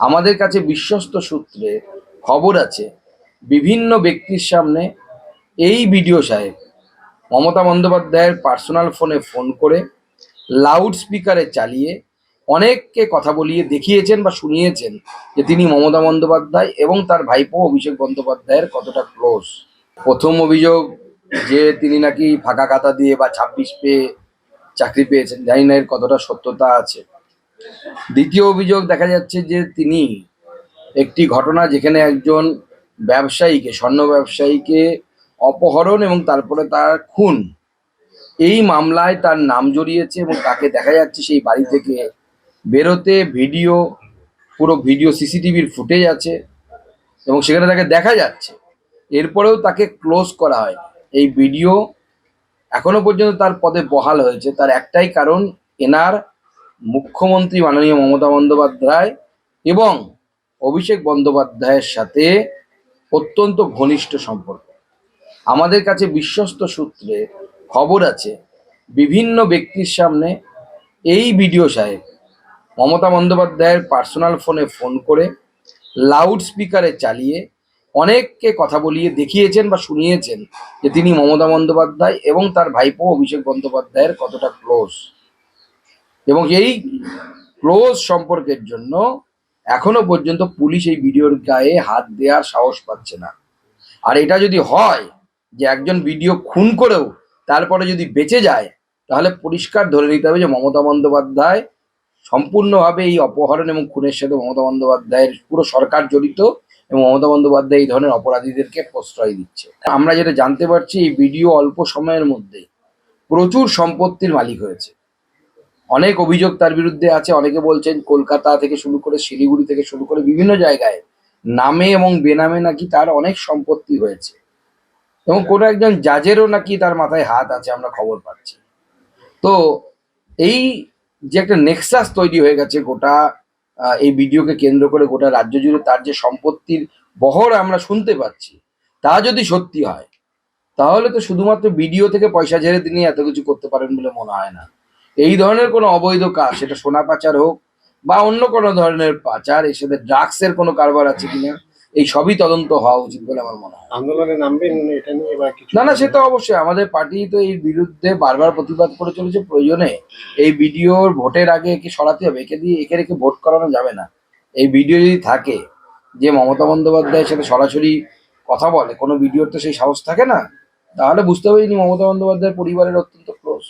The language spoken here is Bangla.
আমাদের কাছে বিশ্বস্ত সূত্রে খবর আছে, বিভিন্ন ব্যক্তির সামনে এই বিডিও সাহেব মমতা বন্দ্যোপাধ্যায়ের পার্সোনাল ফোনে ফোন করে লাউড স্পিকারে চালিয়ে অনেককে কথা বলিয়ে দেখিয়েছেন বা শুনিয়েছেন যে তিনি মমতা বন্দ্যোপাধ্যায় এবং তার ভাইপো অভিষেক বন্দ্যোপাধ্যায়ের কতটা ক্লোজ প্রথম অভিযোগ যে তিনি নাকি ফাঁকা খাতা দিয়ে বা ছাব্বিশ পেয়ে চাকরি পেয়েছেন, জানি না এর কতটা সত্যতা আছে। দ্বিতীয় অভিযোগ দেখা যাচ্ছে যে তিনি একটি ঘটনা যেখানে একজন ব্যবসায়ীকে, স্বর্ণ ব্যবসায়ীকে অপহরণ এবং তারপরে তার খুন। এই মামলায় তার নাম জড়িয়েছে এবং তাকে দেখা যাচ্ছে সেই বাড়ি থেকে বেরোতে ভিডিও, পুরো ভিডিও, সিসিটিভির ফুটেজ আছে এবং সেখানে তাকে দেখা যাচ্ছে। এরপরেও তাকে ক্লোজ করা হয় এই ভিডিও এখনও পর্যন্ত তার পদে বহাল হয়েছে। তার একটাই কারণ, এনার মুখ্যমন্ত্রী মাননীয় মমতা বন্দ্যোপাধ্যায় এবং অভিষেক বন্দ্যোপাধ্যায়ের সাথে অত্যন্ত ঘনিষ্ঠ সম্পর্ক। আমাদের কাছে বিশ্বস্ত সূত্রে খবর আছে, বিভিন্ন ব্যক্তির সামনে এই ভিডিও সাহেব মমতা বন্দ্যোপাধ্যায়ের পার্সোনাল ফোনে ফোন করে, লাউড স্পিকারে চালিয়ে অনেককে কথা বলিয়ে দেখিয়েছেন বা শুনিয়েছেন যে তিনি মমতা বন্দ্যোপাধ্যায় এবং তার ভাইপো অভিষেক বন্দ্যোপাধ্যায়ের কতটা ক্লোজ। এবং এই ক্লোজ সম্পর্কের জন্য এখনও পর্যন্ত পুলিশ এই ভিডিওর গায়ে হাত দেওয়ার সাহস পাচ্ছে না। আর এটা যদি হয় যে একজন ভিডিও খুন করেও তারপরে যদি বেঁচে যায়, তাহলে পরিষ্কার ধরে নিতে হবে যে মমতা বন্দ্যোপাধ্যায় সম্পূর্ণভাবে এই অপহরণ এবং খুনের সাথে মমতা বন্দ্যোপাধ্যায়ের পুরো সরকার জড়িত এবং মমতা বন্দ্যোপাধ্যায় এই ধরনের অপরাধীদেরকে প্রশ্রয় দিচ্ছে। আমরা যেটা জানতে পারছি, এই ভিডিও অল্প সময়ের মধ্যে প্রচুর সম্পত্তির মালিক হয়েছে। অনেক অভিযোগ তার বিরুদ্ধে আছে। অনেকে বলছেন কলকাতা থেকে শুরু করে শিলিগুড়ি থেকে শুরু করে বিভিন্ন জায়গায় নামে এবং বেনামে নাকি তার অনেক সম্পত্তি হয়েছে। এবং কোনো একজন জাজেরও নাকি তার মাথায় হাত আছে, আমরা খবর পাচ্ছি। তো এই যে একটা নেক্সাস তৈরি হয়ে গেছে গোটা এই ভিডিওকে কেন্দ্র করে গোটা রাজ্য জুড়ে তার যে সম্পত্তির বহর আমরা শুনতে পাচ্ছি, তা যদি সত্যি হয়, তাহলে তো শুধুমাত্র ভিডিও থেকে পয়সা ঝেড়ে তিনি এত কিছু করতে পারেন বলে মনে হয় না। এই ধরনের কোনো অবৈধ কাজ সেটা সোনা পাচার হোক বা অন্য কোনো ধরনের পাচার এর সাথে ড্রাগসের কোনো কারবার আছে কিনা এই সবই তদন্ত হওয়া উচিত বলে আমার মনে হয়। আন্দোলনে নামবেন এটা নিয়ে বা কিছু না না সে তো অবশ্যই আমাদের পার্টি তো এই বিরুদ্ধে বারবার প্রতিবাদ করে চলেছে প্রয়োজনে এই ভিডিওর ভোটের আগে একে সরাতে হবে একে দিয়ে একে রেখে ভোট করানো যাবে না। এই ভিডিও যদি থাকে যে মমতা বন্দ্যোপাধ্যায়ের সাথে সরাসরি কথা বলে কোনো ভিডিওর তো সেই সাহস থাকে না তাহলে বুঝতে হবে ইনি মমতা বন্দ্যোপাধ্যায়ের পরিবারের অত্যন্ত ক্লোজ